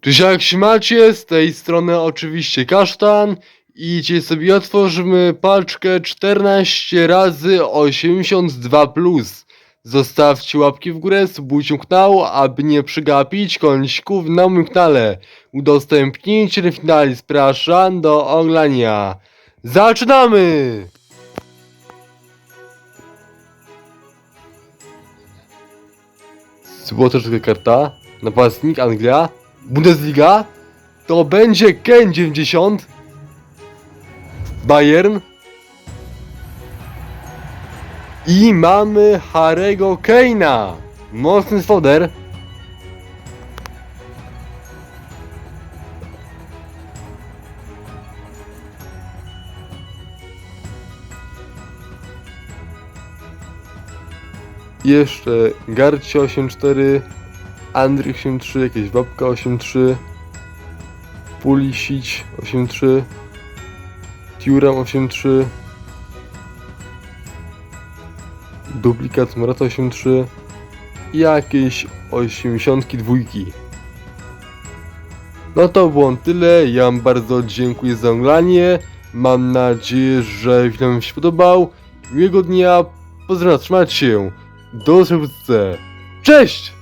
Cześć, jak się macie? Z tej strony oczywiście Kasztan. I dzisiaj sobie otworzymy paczkę 14 razy 82 plus. Zostawcie łapki w górę, subujcie kanał, aby nie przegapić kończyków na moim kanale. Udostępnijcie ten finał, zapraszam do oglądania. Zaczynamy! Złoteczka karta, napastnik Anglia, Bundesliga, to będzie Ken 90, Bayern. I mamy Harego Keina, mocny foder. Jeszcze Garcia 8.4, Andrych 8.3, jakieś Babka 8.3, Pulisic 8.3, Turam 8.3, duplikat Morata 8.3 i jakieś 82. No to było tyle, ja wam bardzo dziękuję za oglądanie, mam nadzieję, że film się podobał, miłego dnia, pozdrawiam, trzymajcie się, do zobaczenia, cześć!